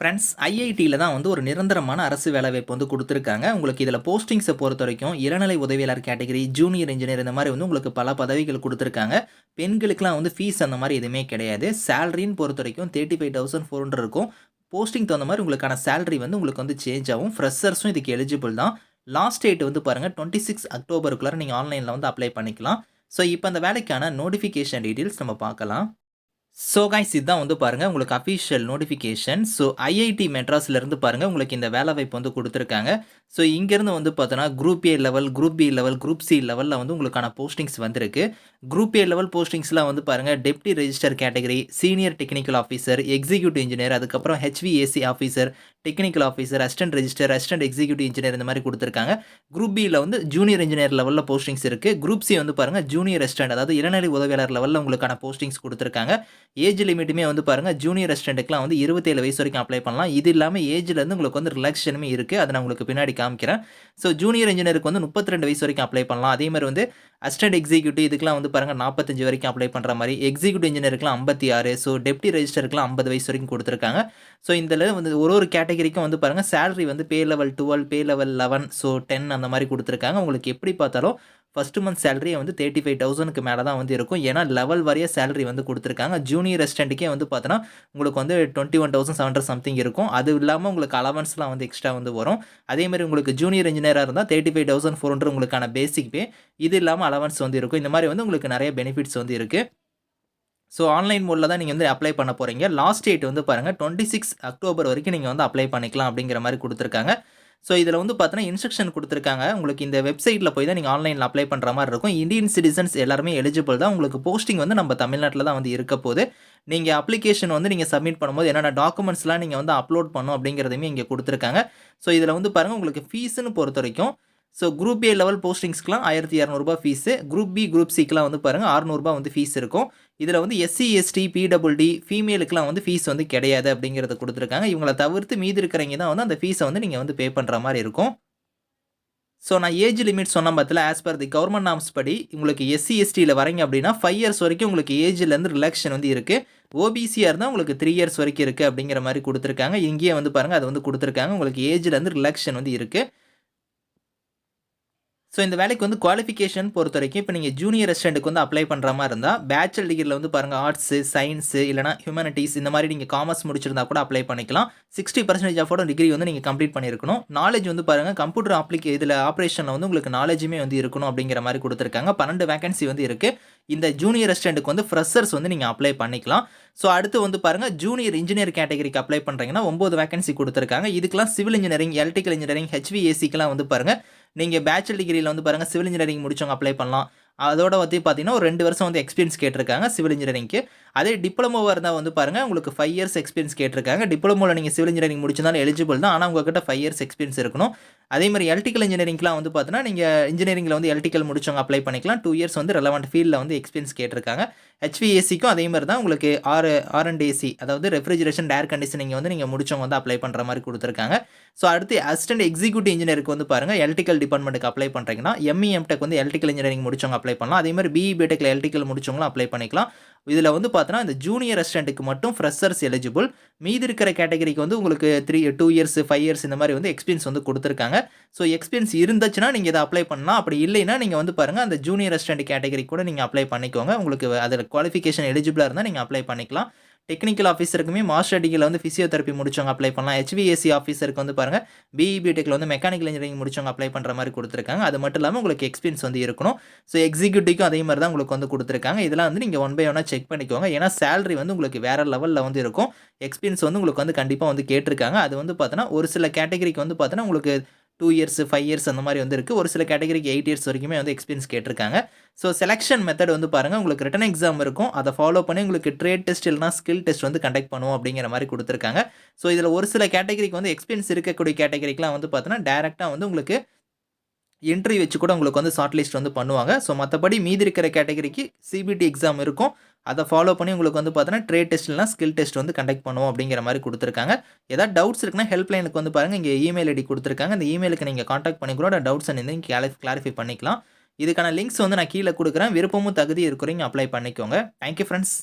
Friends ஐஐடியில் தான் வந்து ஒரு நிரந்தரமான அரசு வேலைவாய்ப்பு வந்து கொடுத்துருக்காங்க. உங்களுக்கு இதில் போஸ்டிங்ஸை பொறுத்த வரைக்கும் இளநிலை உதவியாளர் கேட்டகரி ஜூனியர் இன்ஜினியர் இந்த மாதிரி வந்து உங்களுக்கு பல பதவிகள் கொடுத்துருக்காங்க. பெண்களுக்குலாம் வந்து ஃபீஸ் அந்த மாதிரி எதுவுமே கிடையாது. சேலரின்னு பொறுத்த வரைக்கும் thirty five thousand four hundred இருக்கும். போஸ்டிங் தகுந்த மாதிரி உங்களுக்கான சேலரி வந்து உங்களுக்கு வந்து சேஞ்ச் ஆகும். ஃப்ரெஷர்ஸும் இதுக்கு எலிஜிபிள் தான். லாஸ்ட் டேட் வந்து பாருங்கள் டுவெண்ட்டி சிக்ஸ் அக்டோபருக்குள்ளே நீங்கள் ஆன்லைனில் வந்து அப்ளை பண்ணிக்கலாம். ஸோ இப்போ அந்த வேலைக்கான நோட்டிஃபிகேஷன் டீட்டெயில்ஸ் நம்ம பார்க்கலாம். ஸோ கைஸ் இதுதான் வந்து பாருங்கள் உங்களுக்கு அஃபிஷியல் நோட்டிஃபிகேஷன் ஸோ ஐஐடி மெட்ராஸ்லேருந்து பாருங்கள் உங்களுக்கு இந்த வேலை வாய்ப்பு வந்து கொடுத்துருக்காங்க. ஸோ இங்கேருந்து வந்து பார்த்தோன்னா group A level group B level group C லெவலில் வந்து உங்களுக்கான போஸ்டிங்ஸ் வந்திருக்கு. குரூப் ஏ லெவல் போஸ்டிங்ஸ்லாம் வந்து பாருங்கள் deputy register category senior technical officer executive engineer அதுக்கப்புறம் HVAC officer technical officer assistant register assistant executive engineer இந்த மாதிரி கொடுத்துருக்காங்க. குரூப் பியில் வந்து ஜூனியர் இன்ஜினியர் லெவலில் போஸ்டிங்ஸ் இருக்குது குரூப் சி வந்து பாருங்கள் ஜூனியர் அசிஸ்டன்ட் அதாவது இளநிலை உதவியாளர் லெவலில் உங்களுக்கான போஸ்டிங்ஸ் கொடுத்துருக்காங்க. ஏஜ் லிமிட்டுமே வந்து பாருங்கள் ஜூனியர் அசிஸ்டண்ட்டுக்குலாம் வந்து இருபத்தேழு வயசு வரைக்கும் அப்ளை பண்ணலாம். இது இல்லாமல் ஏஜ்லேருந்து உங்களுக்கு வந்து ரிலாக்ஷனுமே இருக்குது அதை நான் உங்களுக்கு பின்னாடி காமிக்கிறேன். ஸோ ஜூனியர் இன்ஜினியருக்கு வந்து முப்பத்தி ரெண்டு வயசு வரைக்கும் அப்ளை பண்ணலாம். அதே மாதிரி வந்து அசிஸ்டன்ட் எக்ஸிக்யூட்டிவ் இதுக்கெலாம் வந்து பாருங்கள் நாற்பத்தஞ்சு வரைக்கும் அப்ளை பண்ணுற மாதிரி எக்ஸிக்யூட்டிவ் இன்ஜினியருக்குலாம் ஐம்பத்தி ஆறு. ஸோ டெப்டி ரெஜிஸ்டருக்குலாம் ஐம்பது வயசு வரைக்கும் கொடுத்துருக்காங்க. ஸோ இதில் வந்து ஒரு ஒரு கேட்டகரிக்கும் வந்து பாருங்கள் சேலரி வந்து pay level twelve pay level eleven so ten அந்த மாதிரி கொடுத்துருக்காங்க. உங்களுக்கு எப்படி பார்த்தாலும் ஃபஸ்ட்டு மந்த் சேலரியை வந்து தேர்ட்டி ஃபைவ் தௌசண்ட்க்கு மேலே தான் வந்து இருக்கும். ஏன்னா லெவல் வரைய சேலரி வந்து கொடுத்துருக்காங்க. ஜூனியர் ரெஸ்டண்ட்டுக்கே வந்து பார்த்தோன்னா உங்களுக்கு வந்து twenty one thousand seven hundred something இருக்கும். அது இல்லாமல் உங்களுக்கு அலவன்ஸ்லாம் வந்து எக்ஸ்ட்ரா வந்து வரும். அதேமாதிரி உங்களுக்கு ஜூனியர் இன்ஜினியராக இருந்தால் thirty five thousand four hundred உங்களுக்கான பேசிக் பே இது இல்லாமல் அலவன்ஸ் வந்து இருக்கும். இந்த மாதிரி வந்து உங்களுக்கு நிறைய பெனிஃபிட்ஸ் வந்து இருக்குது ஸோ ஆன்லைன் மோடில் தான் நீங்கள் வந்து அப்ளை பண்ண போகிறீங்க லாஸ்ட் டேட் வந்து பாருங்கள் டுவெண்ட்டி சிக்ஸ் அக்டோபர் வரைக்கும் நீங்கள் வந்து அப்ளை பண்ணிக்கலாம் அப்படிங்கிற மாதிரி கொடுத்துருக்காங்க. ஸோ இதில் வந்து பார்த்தீங்கன்னா இன்ஸ்ட்ரக்ஷன் கொடுத்துருக்காங்க. உங்களுக்கு இந்த வெப்சைட்டில் போய் தான் நீங்கள் ஆன்லைனில் அப்ளை பண்ணுற மாதிரி இருக்கும். இந்தியன் சிட்டிசன்ஸ் எல்லாருமே எலிஜிபிள் தான் உங்களுக்கு போஸ்டிங் வந்து நம்ம தமிழ்நாட்டில் தான் வந்து இருக்க போது நீங்கள் அப்ளிகேஷன் வந்து நீங்கள் சப்மிட் பண்ணும்போது என்னென்ன டாக்குமெண்ட்ஸ்லாம் நீங்கள் வந்து அப்லோட் பண்ணும் அப்படிங்கிறதையுமே இங்கே கொடுத்துருக்காங்க. ஸோ இதில் வந்து பாருங்கள் உங்களுக்கு ஃபீஸுன்னு பொறுத்த வரைக்கும் ஸோ குரூப் ஏ லெவல் போஸ்டிங்ஸ்க்குலாம் ஆயிரத்தி இரநூறுபா ஃபீஸு குரூப் பி குரூப் சிக்கெலாம் வந்து பாருங்கள் அறநூறுபா வந்து ஃபீஸ் இருக்கும். இதில் வந்து எஸ்சி எஸ்டி பிடபிள்டி ஃபீமேலுக்குலாம் வந்து ஃபீஸ் வந்து கிடையாது அப்படிங்கிறத கொடுத்துருக்காங்க. இவங்களை தவிர்த்து மீதி இருக்கிறவங்க தான் வந்து அந்த ஃபீஸை வந்து நீங்கள் வந்து பே பண்ணுற மாதிரி இருக்கும். ஸோ நான் ஏஜ் லிமிட் சொன்ன பற்றில as per the government norms படி உங்களுக்கு எஸ்சி எஸ்டியில் வரீங்க அப்படின்னா ஃபைவ் இயர்ஸ் வரைக்கும் உங்களுக்கு ஏஜ்லேருந்து ரிலாக்ஷன் வந்து இருக்குது ஓபிசியாக இருந்தால் உங்களுக்கு த்ரீ இயர்ஸ் வரைக்கும் இருக்குது அப்படிங்கிற மாதிரி கொடுத்துருக்காங்க. இங்கேயே வந்து பாருங்கள் அது வந்து கொடுத்துருக்காங்க. உங்களுக்கு ஏஜ்லேருந்து ரிலாக்ஷன் வந்து இருக்குது ஸோ இந்த வேலைக்கு வந்து குவாலிஃபிகேஷன் பொறுத்த வரைக்கும் இப்போ நீங்கள் ஜூனியர் ரெஸ்டண்ட்டுக்கு வந்து அப்ளை பண்ணுற மாதிரி இருந்தால் பேச்சுலர் டிகிரியில் வந்து பாருங்கள் ஆர்ட்ஸு சயின்ஸு இல்லைனா ஹியூமனிட்டிஸ் இந்த மாதிரி நீங்கள் காமர்ஸ் முடிச்சிருந்தா கூட அப்ளை பண்ணிக்கலாம். சிக்ஸ்டி பர்சன்டேஜ் ஆஃபோட டிகிரி வந்து நீங்கள் கம்ப்ளீட் பண்ணியிருக்கணும். நாலேஜ் வந்து பாருங்கள் கம்ப்யூட்டர் அப்ளிகே இதில் ஆப்ரேஷனில் வந்து உங்களுக்கு நாலேஜுமே வந்து இருக்கணும் அப்படிங்கிற மாதிரி கொடுத்துருக்காங்க. பன்னெண்டு வேகன்சி வந்து இருக்குது இந்த ஜூனியர் ரெஸ்டண்ட்டுக்கு வந்து ஃப்ரெஷர்ஸ் வந்து நீங்கள் அப்ளை பண்ணிக்கலாம். ஸோ அடுத்து வந்து பாருங்கள் ஜூனியர் இன்ஜினியர் கேட்டகரிக்கு அப்ளை பண்ணுறீங்கன்னா ஒம்பது வேகன்சி கொடுத்துருக்காங்க. இதுக்கெல்லாம் சிவில் இன்ஜினியரிங் எலக்ட்ரிக்கல் இன்ஜினியரிங் ஹெச்விஏசிக்கெலாம் வந்து பாருங்கள் நீங்கள் பேச்சுலர் டிகிரியில் வந்து பாருங்கள் சிவில் இன்ஜினியரிங் முடிச்சவங்க அப்ளை பண்ணலாம். அதோட வந்து பார்த்தீங்கன்னா ஒரு ரெண்டு வருஷம் வந்து எக்ஸ்பீரியன்ஸ் கேட்டிருக்காங்க சிவில் இன்ஜினியரிங்க்கு அதே டிப்ளமோவாக இருந்தால் வந்து பாருங்கள் உங்களுக்கு ஃபைவ் இயர்ஸ் எக்ஸ்பீரியன்ஸ் கேட்டிருக்காங்க. டிப்ளமோவில் நீங்கள் சிவில் இன்ஜினியரிங் முடிச்சிருந்தாலும் எலிஜிபிள் தான். ஆனால் உங்கள்கிட்ட ஃபைவ் இயர்ஸ் எக்ஸ்பீரியன்ஸ் இருக்கணும். அதே மாதிரி எலக்ட்ரிக்கல் இன்ஜினியரிங்லாம் வந்து பார்த்தீங்கன்னா நீங்கள் இன்ஜினியரிங்கில் வந்து எலக்ட்ரிக்கல் முடிச்சவங்க அப்ளை பண்ணிக்கலாம். டூ இயர்ஸ் வந்து ரெலவெண்ட் ஃபீல்டில் வந்து எக்ஸ்பீரியன்ஸ் கேட்டிருக்காங்க. ஹெச்விஏசிக்கும் அதே மாதிரி தான் உங்களுக்கு R R and AC AC அதாவது ரெஃப்ரிஜரேஷன் ஏர் கண்டிஷனிங் வந்து நீங்கள் முடிச்சவங்க வந்து அப்ளை பண்ணுற மாதிரி கொடுத்துருக்காங்க. ஸோ அடுத்து அசிஸ்டன்ட் எக்ஸிக்யூட்டிவ் இன்ஜினியருக்கு வந்து பாருங்கள் எலக்ட்ரிக்கல் டிபார்ட்மெண்ட்டுக்கு அப்ளை பண்ணுறீங்கன்னா எம்இஎம்டெக் வந்து எலக்ட்ரிக்கல் இன்ஜினியரிங் முடிச்சவங்க அப்ளை பண்ணலாம். அதே மாதிரி பிஇ பிடெக்கில் எலக்ட்ரிக்கல் முடிச்சவங்களும் அப்ளை பண்ணிக்கலாம். இதில் வந்து பார்த்தோன்னா இந்த ஜூனியர் அசிஸ்டண்ட்டுக்கு மட்டும் ஃப்ரெஷர்ஸ் எலிஜிபிள் மீதி இருக்கிற கேட்டகரிக்கு வந்து உங்களுக்கு three two years five years இந்த மாதிரி வந்து எக்ஸ்பீரியன்ஸ் வந்து கொடுத்துருக்காங்க. ஸோ எக்ஸ்பீரியன்ஸ் இருந்துச்சுன்னா நீங்கள் இதை அப்ளை பண்ணலாம். அப்படி இல்லைன்னா நீங்கள் வந்து பாருங்கள் அந்த ஜூனியர் அசிஸ்டன்ட் கேட்டகரி கூட நீங்கள் அப்ளை பண்ணிக்கோங்க. உங்களுக்கு அதில் குவாலிஃபிகேஷன் எலிஜிபிளாக இருந்தால் நீங்கள் அப்ளை பண்ணிக்கலாம். டெக்னிக்கல் ஆஃபீஸருக்குமே மாஸ்டர் டிகிரியில் வந்து ஃபிசியோதெரப்பி முடிச்சவங்க அப்ளை பண்ணலாம். ஹெச்விஎஸ்சி ஆஃபீஸருக்கு வந்து பாருங்கள் பிஇ வந்து மெக்கானிக்கல் இன்ஜினியரிங் முடிச்சவங்க அப்ளை பண்ணுற மாதிரி கொடுத்துருக்காங்க. அது மட்டும் இல்லாமல் உங்களுக்கு எக்ஸ்பீரியன்ஸ் வந்து இருக்கணும். ஸோ எக்ஸிக்யூட்டிவ்க்கும் அதே மாதிரி தான் உங்களுக்கு வந்து கொடுத்துருக்காங்க. இதெல்லாம் வந்து நீங்கள் ஒன் பை ஒன்னாக செக் பண்ணிக்கோங்க. ஏன்னா சேலரி வந்து உங்களுக்கு வேறு லெவலில் வந்து இருக்கும். எக்ஸ்பீரியன்ஸ் வந்து உங்களுக்கு வந்து கண்டிப்பாக வந்து கேட்டிருக்காங்க. அது வந்து பார்த்தோன்னா ஒரு சில கேட்டகரிக்கு வந்து பார்த்தோன்னா உங்களுக்கு டூ இயர்ஸ் ஃபைவ் இயர்ஸ் அந்த மாதிரி வந்து இருக்குது ஒரு சில கேட்டகரிக்கு எயிட் இயர்ஸ் வரைக்குமே வந்து எக்ஸ்பீரியன்ஸ் கேட்டிருக்காங்க. ஸோ செலெக்ஷன் மெத்தட் வந்து பாருங்கள் உங்களுக்கு ரிட்டன் எக்ஸாம் இருக்கும். அதை ஃபாலோ பண்ணி உங்களுக்கு ட்ரேட் டெஸ்ட் இல்லைனா ஸ்கில் டெஸ்ட் வந்து கண்டக்ட் பண்ணுவோம் அப்படிங்கிற மாதிரி கொடுத்துருக்காங்க. ஸோ இதில் ஒரு சில கேட்டகரிக்கு வந்து எக்ஸ்பீரியன்ஸ் இருக்கக்கூடிய கேட்டகரிக்கெலாம் வந்து பார்த்தீங்கன்னா டேரெக்டாக வந்து உங்களுக்கு என்ட்ரி வச்சு கூட உங்களுக்கு வந்து ஷார்ட் லிஸ்ட் வந்து பண்ணுவாங்க. ஸோ மற்றபடி மீதி இருக்கிற கேட்டகரிக்கு சிபிடி எக்ஸாம் இருக்கும். அதை ஃபாலோ பண்ணி உங்களுக்கு வந்து பார்த்தீங்கன்னா ட்ரேட் டெஸ்ட்லாம் ஸ்கில் டெஸ்ட் வந்து கண்டக்ட் பண்ணுவோம் அப்படிங்கிற மாதிரி கொடுத்துருக்காங்க. ஏதாவது டவுட்ஸ் இருக்குன்னா ஹெல்ப்லைனுக்கு வந்து பாருங்கள் இங்கே இமெயில் ஐடி கொடுத்துருக்காங்க. இந்த இமெயிலுக்கு நீங்கள் காண்டாக்ட் பண்ணி கூட டவுட்ஸ் இங்கே கிளாரிஃபை பண்ணிக்கலாம். இதுக்கான லிங்க்ஸ் வந்து நான் கீழே கொடுக்குறேன். விருப்பமும் தகுதி இருக்கிறீங்க அப்ளை பண்ணிக்கோங்க. Thank you friends